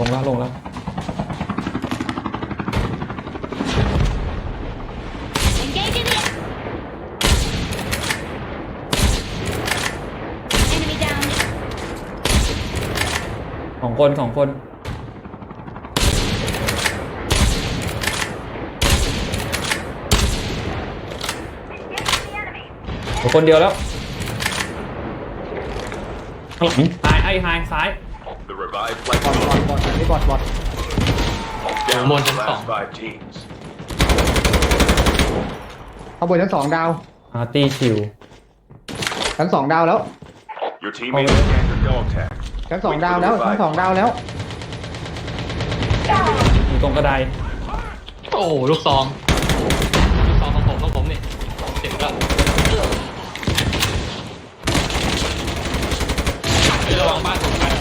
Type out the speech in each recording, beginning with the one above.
ลงแล้วลงแล้ว Engaging the enemy down. สองคนสองคนเหลือคนเดียวแล้วข้างหลังไฮไอ้ไฮซ้าย The revived flight บอดบอดบอดอันนี้บอดบอด down One to the and last song. five teams. ข้างบนชั้นสองดาว อาร์ตี้ชิวชั้นสองดาวแล้ว Your teammates Oh. scanned your dog tag. ชั้นสองดาวแล้วชั้นสองดาวแล้ว อยู่ตรงกระไดโอ้ลูกซองลูกซองของผมของผมนี่เจ็บแล้วเฮ้ยระวังบ้านสองชั้น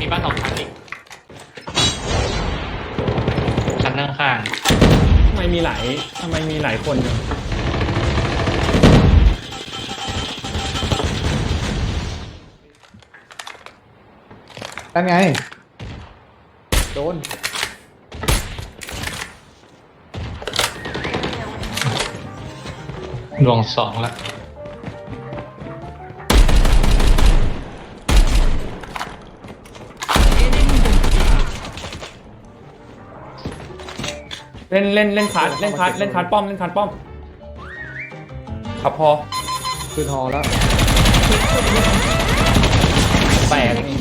มีบ้านสองชั้นอีกชั้นข้างทำไมมีหลายทำไมมีหลายคนจังนั่นไง โดน ๆดวงสองแล้ว เล่นเล่นเล่นคัดเล่นคัดเล่นคัดป้อมเล่นคัดป้อมครับพอ คืนฮอแล้ว แตกนี่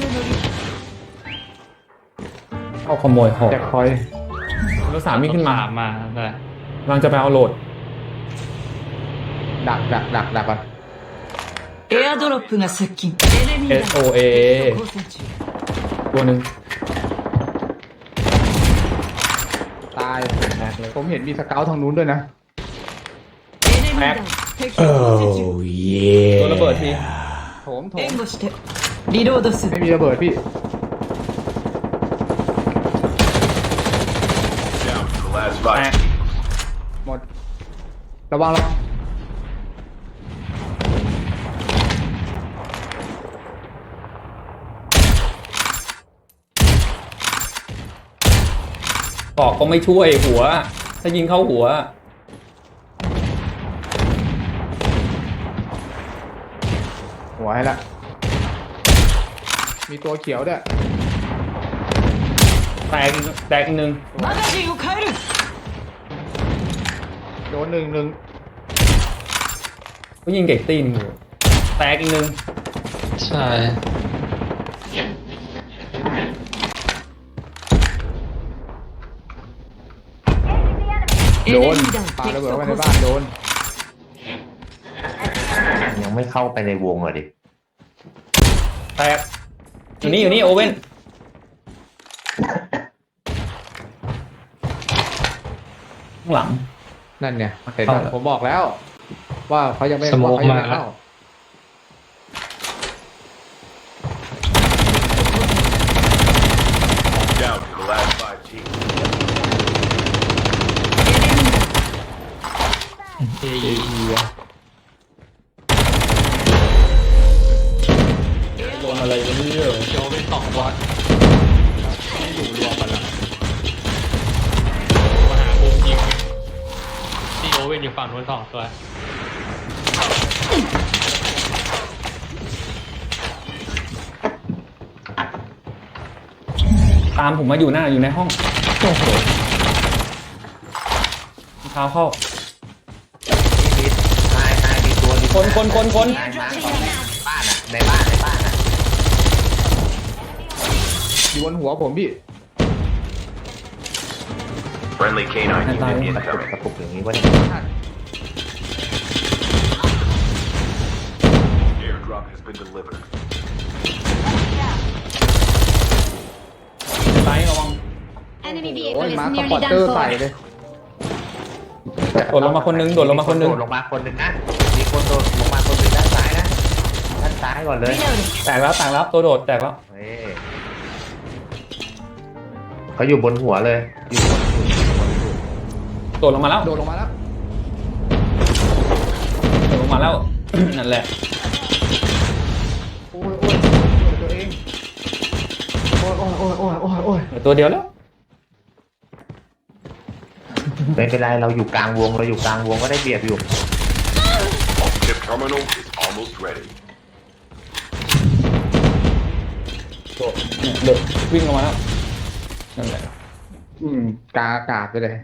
เอาขโมยหอก แจ็คพอยต์ แล้วสามวิ่งขึ้นมา สามมาได้ กำลังจะไปเอาโหลด ดักดักดักดักก่อน エアドロップが接近。エネミー S O A 交戦中。 ตัวหนึ่ง ตาย ผมเห็นมีสเกลทางนู้นด้วยนะ エネミーダウン。敵交戦中。 ตัวระเบิดที โถมโถม 援護して。リロードす ไม่ る。 มีระเบิดพี่ Down to the last แต five ก teams. หมด ระวังระ วัง ตอกก็ไม่ช่วยหัว ถ้ายิงเข้าหัว หัวให้ละ มีตัวเขียวด้วย แตกอีกแตกอีกหนึ่ง マガジンを変える。 โดนหนึ่งหนึ่ง ก็ยิงเก่งตีนอยู่แตกอีกหนึ่ง ใช่ โดนปาระเบิดเข้ไปในบ้านโดน ยังไม่เข้าไปในวงเลยดิแตกอยู่นี่อยู่นี่โอเว่นข้างหลัง นั่นเนี่ยเห็นปะผมบอกแล้ว ว่าเขายังไม่สโมกมา เขายั เอเอียโดนอะไรกันเนี่ยโยเป็นสองบอสอยู่รวมกันแล้วมาหาบูมยิงที่โอเว่นอยู่ฝั่งนู้นสองตัวตามผมมาอยู่หน้าอยู่ในห้องโอ้โหเท้าเข้า มีนายนายมีตัวมี คนคนคนคนนายมาสองบ้านอะในบ้านในบ้านอะอยู่บนหัวผมพี่ Friendly canine unit ตะ incoming. ปุกตะปุกอย่างนี้วะเนี่ย Airdrop has been delivered. ซ้ายระวัง Enemy โอ้ย vehicle is มาร์คส nearly ปอตเตอ done ร์ใส่ for. เลย โดดลงมาคนนึงโดดลงมาคนนึง โดดลงมาคนหนึ่งนะมีคนโดดลงมาคนหนึ่งด้านซ้ายนะด้านซ้ายก่อนเลย Reloading. แตกแล้วแตกแล้วตัวโดดแตกแล้ว เฮ้ยเขาอยู่บนหัวเลย อยู่บนหัวอยู่บนหัวโดดลงมาแล้ว โดดลงมาแล้วโดดลงมาแล้ว นั่นแหละ โอ้ยโอ้ยโอ้ยตัวเอง โอ้ยโอ้ยโอ้ยโอ้ยโอ้ยโอ้ยเหลืตัวเดียวแล้ว ไม่เป็นไรเราอยู่กลางวงเราอยู่กลางวงก็ได้เบียดอยู่ Chip terminal is almost ready. เนี่ยเดือวิ่งลงมาแล้วนั่นแหละ อืมกลางอากาศไปเลย